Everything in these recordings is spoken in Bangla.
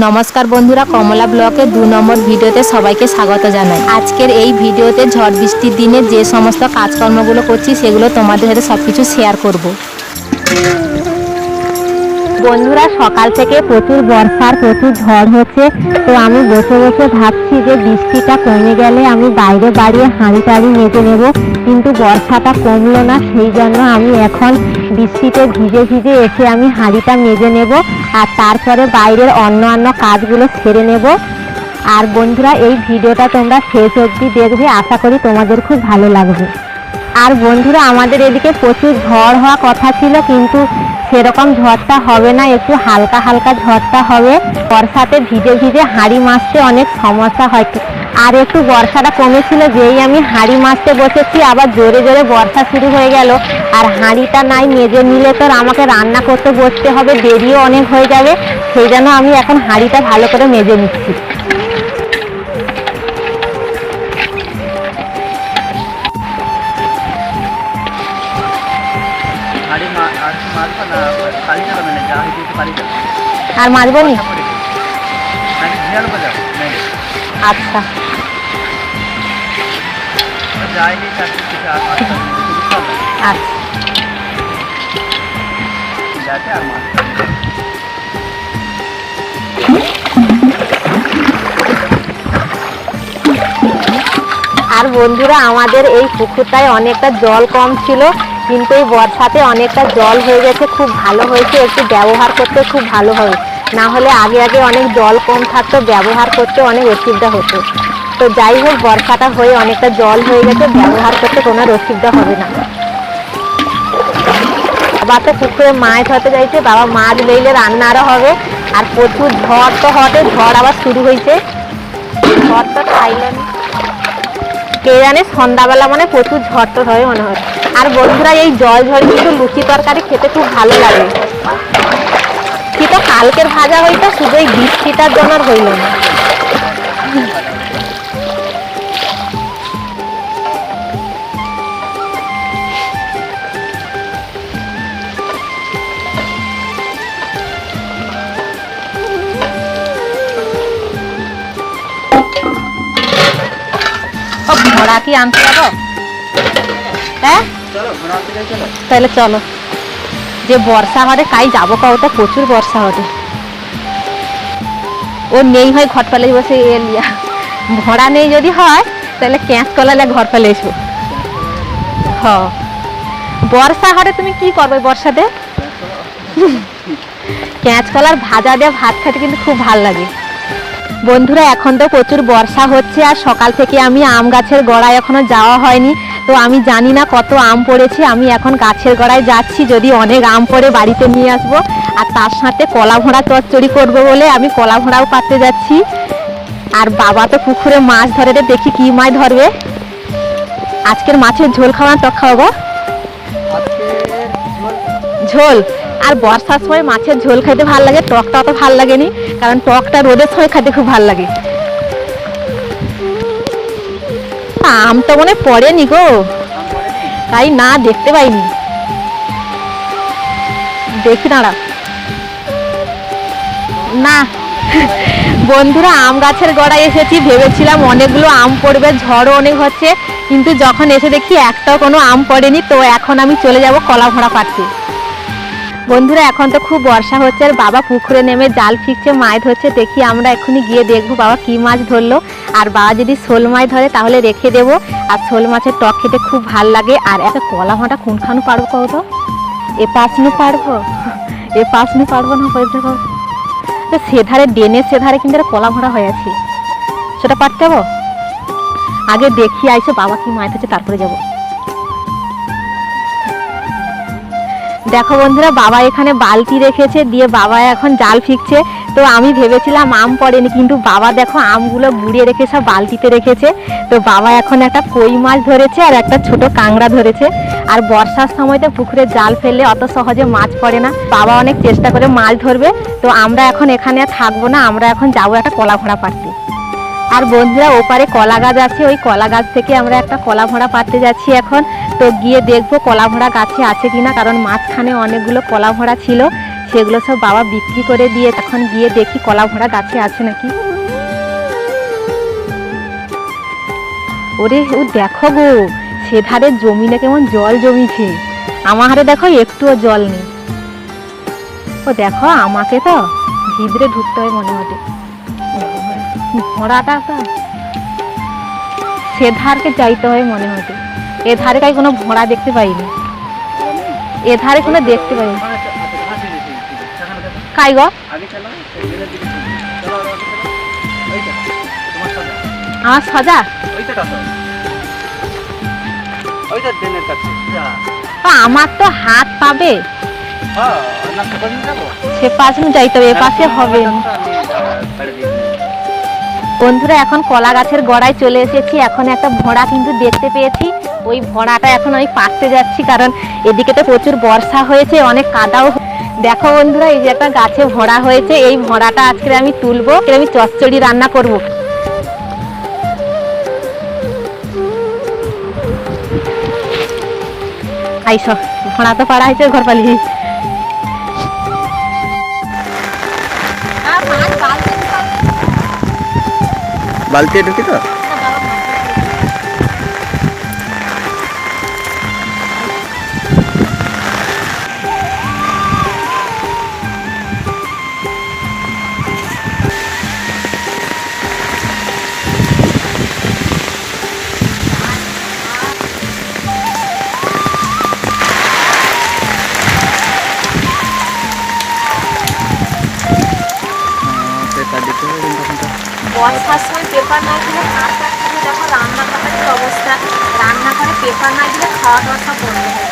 নমস্কার বন্ধুরা, কমলা ব্লকে দু নম্বর ভিডিওতে সবাইকে স্বাগত জানাই। আজকের এই ভিডিওতে ঝড় বৃষ্টির দিনে যে সমস্ত কাজকর্মগুলো করছি, সেগুলো তোমাদের সাথে সব কিছু শেয়ার করব। বন্ধুরা, সকাল থেকে প্রচুর বর্ষার, প্রচুর ঝড় হচ্ছে। তো আমি বসে বসে ভাবছি যে বৃষ্টিটা কমে গেলে আমি বাইরে বাড়িয়ে হাঁড়ি টাড়ি মেজে নেব। কিন্তু বর্ষাটা কমলো না, সেই জন্য আমি এখন বৃষ্টিতে ভিজে ভিজে এসে আমি হাঁড়িটা মেজে নেব আর তারপরে বাইরের অন্য অন্য কাজগুলো সেরে নেব। আর বন্ধুরা, এই ভিডিওটা তোমরা শেষ অবধি দেখবে। আশা করি তোমাদের খুব ভালো লাগবে। আর বন্ধুরা, আমাদের এদিকে প্রচুর ঝড় হওয়া কথা ছিল, কিন্তু সেরকম ঝড়টা হবে না, একটু হালকা হালকা ঝড়টা হবে। বর্ষাতে ভিজে ভিজে হাঁড়ি মাছতে অনেক সমস্যা হয়। আর একটু বর্ষাটা কমেছিল, যেই আমি হাঁড়ি মাছতে বসেছি, আবার জোরে জোরে বর্ষা শুরু হয়ে গেল। আর হাঁড়িটা নাই, মেজে নিলে তো আমাকে রান্না করতে বসতে হবে, দেরিও অনেক হয়ে যাবে, সেই জন্য আমি এখন হাঁড়িটা ভালো করে মেজে নিচ্ছি। আর মাজবো নি? আচ্ছা। আর বন্ধুরা আমাদের এই পুকুরটায় অনেকটা জল কম ছিল। কিন্তু এই বর্ষাতে অনেকটা জল হয়ে গেছে, খুব ভালো হয়েছে, একটু ব্যবহার করতে খুব ভালো হবে না হলে আগে আগে অনেক জল কম থাকতো, ব্যবহার করতে অনেক অসুবিধা হতো। তো যাই হোক, বর্ষাটা হয়ে অনেকটা জল হয়ে গেছে, ব্যবহার করতে কোনো অসুবিধা হবে না। বাবা তো পুকুরে মাছ ধরতে যাইছে, বাবা মাছ লইলে রান্না আরও হবে। আর প্রচুর ঝড় তো হটে ঝড় আবার শুরু হয়েছে ঝড় তো খাইলেন। কে জানে সন্ধ্যাবেলা মানে প্রচুর ঝড় টর হয় মনে হয়। আর বন্ধুরা, এই জল ঝড় কিন্তু লুচি তরকারি খেতে খুব ভালো লাগে। কিন্তু কালকের ভাজা হইতো, শুধু এই বৃষ্টিটার জন্য হইল না। ভরা কি আনতে যাব? হ্যাঁ? তাহলে চলো। যে বর্ষা হবে কাই যাব কাউটা প্রচুর বর্ষা হবে ও নেই হয় ঘর পালে বসে এ লিয়া ভরা নেই যদি হয়, তাহলে ক্যাঁচ কলালে ঘর পালে এসো হ। বর্ষা হলে তুমি কি করবে বর্ষাতে? ক্যাঁচ কলার ভাজা দিয়ে ভাত খেতে কিন্তু খুব ভালো লাগে। বন্ধুরা, এখন তো প্রচুর বর্ষা হচ্ছে আর সকাল থেকে আমি আম গাছের গোড়ায় এখনও যাওয়া হয়নি। তো আমি জানি না কত আম পড়েছে আমি এখন গাছের গোড়ায় যাচ্ছি যদি অনেক আম পড়ে বাড়িতে নিয়ে আসব। আর তার সাথে কলা ভোঁড়া চচ্চড়ি করব বলে আমি কলা ভোঁড়াও পাততে যাচ্ছি। আর বাবা তো পুকুরে মাছ ধরে রে, দেখি কি মাছ ধরবে। আজকের মাছের ঝোল খাওয়া টক খাওয়াবো। ঝোল? আর বর্ষার সময় মাছের ঝোল খেতে ভালো লাগে টকটা অত ভালো লাগেনি কারণ টকটা রোদের সময় খেতে খুব ভালো লাগে। আম তো মনে পড়েনি গো। তাই না দেখতে পাইনি। দেখি দাঁড়া। না, বন্ধুরা, আম গাছের গোড়ায় এসেছি, ভেবেছিলাম অনেকগুলো আম পড়বে, ঝড়ও অনেক হচ্ছে, কিন্তু যখন এসে দেখি একটাও কোনো আম পড়েনি, তো এখন আমি চলে যাব কলা ভরা পাড়তে। বন্ধুরা, এখন তো খুব বর্ষা হচ্ছে আর বাবা পুকুরে নেমে জাল ফিকছে, মাছ ধরছে। দেখি আমরা এখনই গিয়ে দেখব বাবা কি মাছ ধরলো। আর বাবা যদি শোল মাছ ধরে তাহলে রেখে দেবো। আর শোল মাছের টক খেতে খুব ভালো লাগে। আর একটা কলা ভাঁটা কোনখানে পারব কও তো? এ পাশ নু পারব এ পাশ পারব না তো সেধারে ডেনে সেধারে কিন্তু একটা কলা ভাঁড়া হয়ে আছে। সেটা পারতে আগে দেখি, আইসো বাবা কি মাছ ধরছে, তারপরে যাব। দেখো বন্ধুরা, বাবা এখানে বালতি রেখেছে, দিয়ে বাবা এখন জাল ফিকছে। তো আমি ভেবেছিলাম আম পড়েনি, কিন্তু বাবা দেখো আমগুলো গুড়িয়ে রেখে সব বালতিতে রেখেছে। তো বাবা এখন একটা কই মাছ ধরেছে আর একটা ছোট কাংড়া ধরেছে। আর বর্ষার সময় তো পুকুরে জাল ফেললে অত সহজে মাছ পড়ে না। বাবা অনেক চেষ্টা করে মাছ ধরবে, তো আমরা এখন এখানে থাকব না, আমরা এখন যাব একটা কলা ঘোড়া পাড়তে। আর বন্ধুরা, ওপারে কলা গাছ আছে, ওই কলা গাছ থেকে আমরা একটা কলা ভরা পাতে যাচ্ছি এখন। তো গিয়ে দেখব কলা ভরা গাছে আছে কিনা, কারণ মাঝখানে অনেকগুলো কলা ভরা ছিল, সেগুলো সব বাবা বিক্রি করে দিয়ে এখন গিয়ে দেখি কলা ভরা গাছে আছে নাকি। ওরে, ও দেখো গো, সে ধারে জমিনে কেমন জল জমিছে। আমার দেখো একটুও জল নেই। ও দেখো, আমাকে তো ভিতরে ঢুকতে হয় মনে হতে। ভরাটা তো সে ধারকে যাইতে হয় মনে হতে এ ধারে কাই কোনো ভরা দেখতে পাইনি এ ধারে কোনো দেখতে পাইনি আচ্ছা। কাই গো। আমার সজা আমার তো হাত পাবে হ্যাঁ? সে পাশে যাইতে হবে এ পাশে হবে না। বন্ধুরা, এখন কলা গাছের গড়ায় চলে এসেছি। এখন একটা ভরা কিন্তু দেখতে পেয়েছি। ওই ভরাটা এখন আমি পাততে যাচ্ছি, কারণ এদিকে তো প্রচুর বর্ষা হয়েছে, অনেক কাদাও দেখো বন্ধুরা, এই যে একটা গাছে ভরা হয়েছে, এই ভরাটা আজকে আমি তুলবো আমি চচ্চড়ি রান্না করব। আইস ভরা তো পাড়া হয়েছে, ঘর পালিয়ে বালতি ঢুকি তো বর্ষার সময় পেপার না দিলে হাত রাখতে দেখো রান্নাঘরের কি অবস্থা। রান্নাঘরে পেপার না দিলে খাওয়া দাওয়া সব বন্ধ হয়ে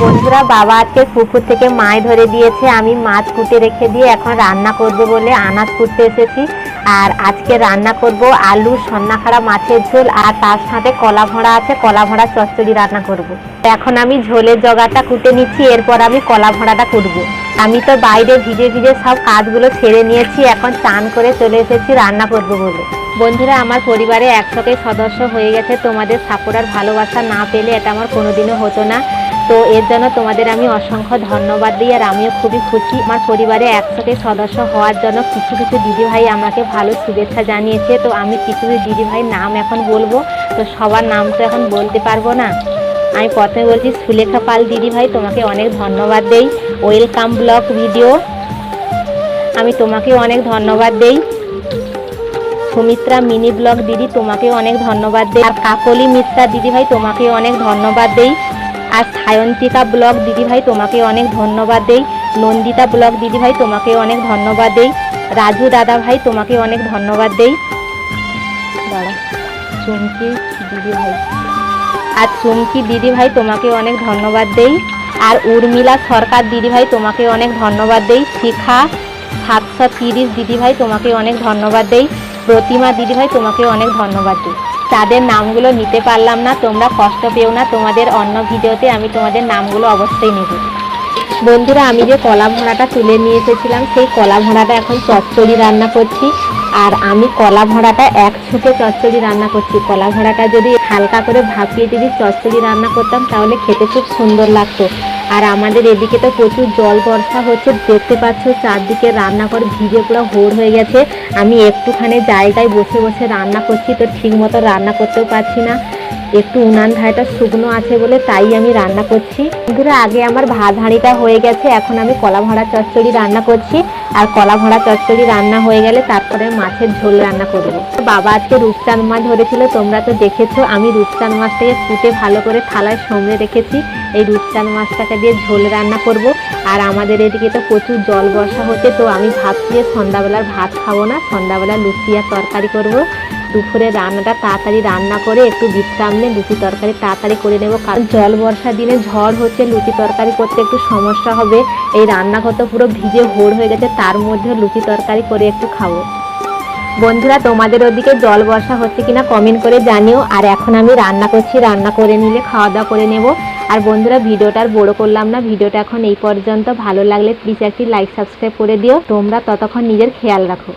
বন্ধুরা, বাবা আজকে পুকুর থেকে মায় ধরে দিয়েছে। আমি মাছ কুটে রেখে দিয়ে এখন রান্না করব বলে আনাজ কুটতে এসেছি। আর আজকে রান্না করব আলু সন্নাখাড়া মাছের ঝোল, আর তার সাথে কলা ভরা আছে। কলা ভরা চচ্চড়ি রান্না করব। এখন আমি ঝোলের জগাটা কুটে নিচ্ছি, এরপর আমি কলা ভরাটা কুটবো। আমি তো বাইরে ভিজে ভিজে সব কাজগুলো ছেড়ে নিয়েছি, এখন চান করে চলে এসেছি রান্না করব বলে। বন্ধুরা, আমার পরিবারে একসাথে সদস্য হয়ে গেছে, তোমাদের সাপোর্ট আর ভালোবাসা না পেলে এটা আমার কোনোদিনও হতো না। তো এর জন্য তোমাদের আমি অসংখ্য ধন্যবাদ দিই, আর আমিও খুবই খুশি। আমার পরিবারে একসাথে সদস্য হওয়ার জন্য কিছু কিছু দিদিভাই আমাকে ভালো শুভেচ্ছা জানিয়েছে। তো আমি কিছু কিছু দিদিভাইয়ের নাম এখন বলব, তো সবার নাম তো এখন বলতে পারব না। আমি প্রথমে বলছি সুলেখা পাল দিদিভাই তোমাকে অনেক ধন্যবাদ দেই। ওয়েলকাম ব্লগ ভিডিও আমি তোমাকে অনেক ধন্যবাদ দেই। সুমিত্রা মিনি ব্লগ দিদি, তোমাকে অনেক ধন্যবাদ দেই। আর কাকলি মিত্রা দিদিভাই তোমাকে অনেক ধন্যবাদ দেই। আর সায়ন্তিকা ব্লগ দিদিভাই তোমাকে অনেক ধন্যবাদ দেই। নন্দিতা ব্লগ দিদিভাই তোমাকে অনেক ধন্যবাদ দেই। রাজু দাদা ভাই, তোমাকে অনেক ধন্যবাদ দেই। দাঁড়া, চুমকি দিদিভাই আর চুমকি দিদিভাই তোমাকে অনেক ধন্যবাদ দেই। আর উর্মিলা সরকার দিদিভাই তোমাকে অনেক ধন্যবাদ দেই। শিখা সাতশো তিরিশ দিদিভাই তোমাকে অনেক ধন্যবাদ দেই। প্রতিমা দিদিভাই তোমাকে অনেক ধন্যবাদ দিই। তাদের নামগুলো নিতে পারলাম না, তোমরা কষ্ট পেও না, তোমাদের অন্য ভিডিওতে আমি তোমাদের নামগুলো অবশ্যই নেব। বন্ধুরা, আমি যে কলা ভরাটা তুলে নিয়ে এসেছিলাম, সেই কলা ভরাটা এখন চচ্চড়ি রান্না করছি। আর আমি কলা ভরাটা এক ছুটে চচ্চড়ি রান্না করছি। কলা ভরাটা যদি হালকা করে ভাপিয়ে যদি চচ্চড়ি রান্না করতাম, তাহলে খেতে খুব সুন্দর লাগতো। আর আমাদের এদিকে তো প্রচুর জল বর্ষা হচ্ছে, দেখতে পাচ্ছ চারদিকে রান্নাঘর ভিজে পুরো হোর হয়ে গেছে। আমি একটুখানি জায়গায় বসে বসে রান্না করছি, তো ঠিক মতো রান্না করতেও পারছি না। একটু উনান ধারেটা শুকনো আছে বলে তাই আমি রান্না করছি। বন্ধুরা, আগে আমার ভাত হাঁড়িটা হয়ে গেছে, এখন আমি কলা ভরা চচ্চড়ি রান্না করছি। আর কলা ভরা চচ্চড়ি রান্না হয়ে গেলে তারপরে মাছের ঝোল রান্না করব বাবা আজকে রূপচাঁদ মাছ ধরেছিল, তোমরা তো দেখেছ, আমি রূপচাঁদ মাছটাকে কুটে ভালো করে থালায় সমড়ে রেখেছি। এই রূপচাঁদ মাছটাকে দিয়ে ঝোল রান্না করব। আর আমাদের এদিকে তো প্রচুর জল বর্ষা হচ্ছে, তো আমি ভাবছি যে সন্ধ্যাবেলার ভাত খাব না, সন্ধ্যাবেলা লুচি আর তরকারি করব। দুপুরে রান্নাটা তাড়াতাড়ি রান্না করে একটু বিশ্রাম নিয়ে লুচি তরকারি তাড়াতাড়ি করে নেব। কারণ জল বর্ষা দিনে ঝড় হচ্ছে, লুচি তরকারি করতে একটু সমস্যা হবে। এই রান্নাঘর তো পুরো ভিজে হোড় হয়ে গেছে, তার মধ্যে লুচি তরকারি করে একটু খাব। বন্ধুরা, তোমাদের ওদিকে জল বর্ষা হচ্ছে কিনা কমেন্ট করে জানিও। আর এখন আমি রান্না করছি, রান্না করে নিলে খাওয়া দাওয়া করে নেব। আর বন্ধুরা, ভিডিওটা আর বড় করলাম না, ভিডিওটা এখন এই পর্যন্ত। ভালো লাগলে প্লিজ একটি লাইক সাবস্ক্রাইব করে দিও। তোমরা ততক্ষণ নিজের খেয়াল রাখো।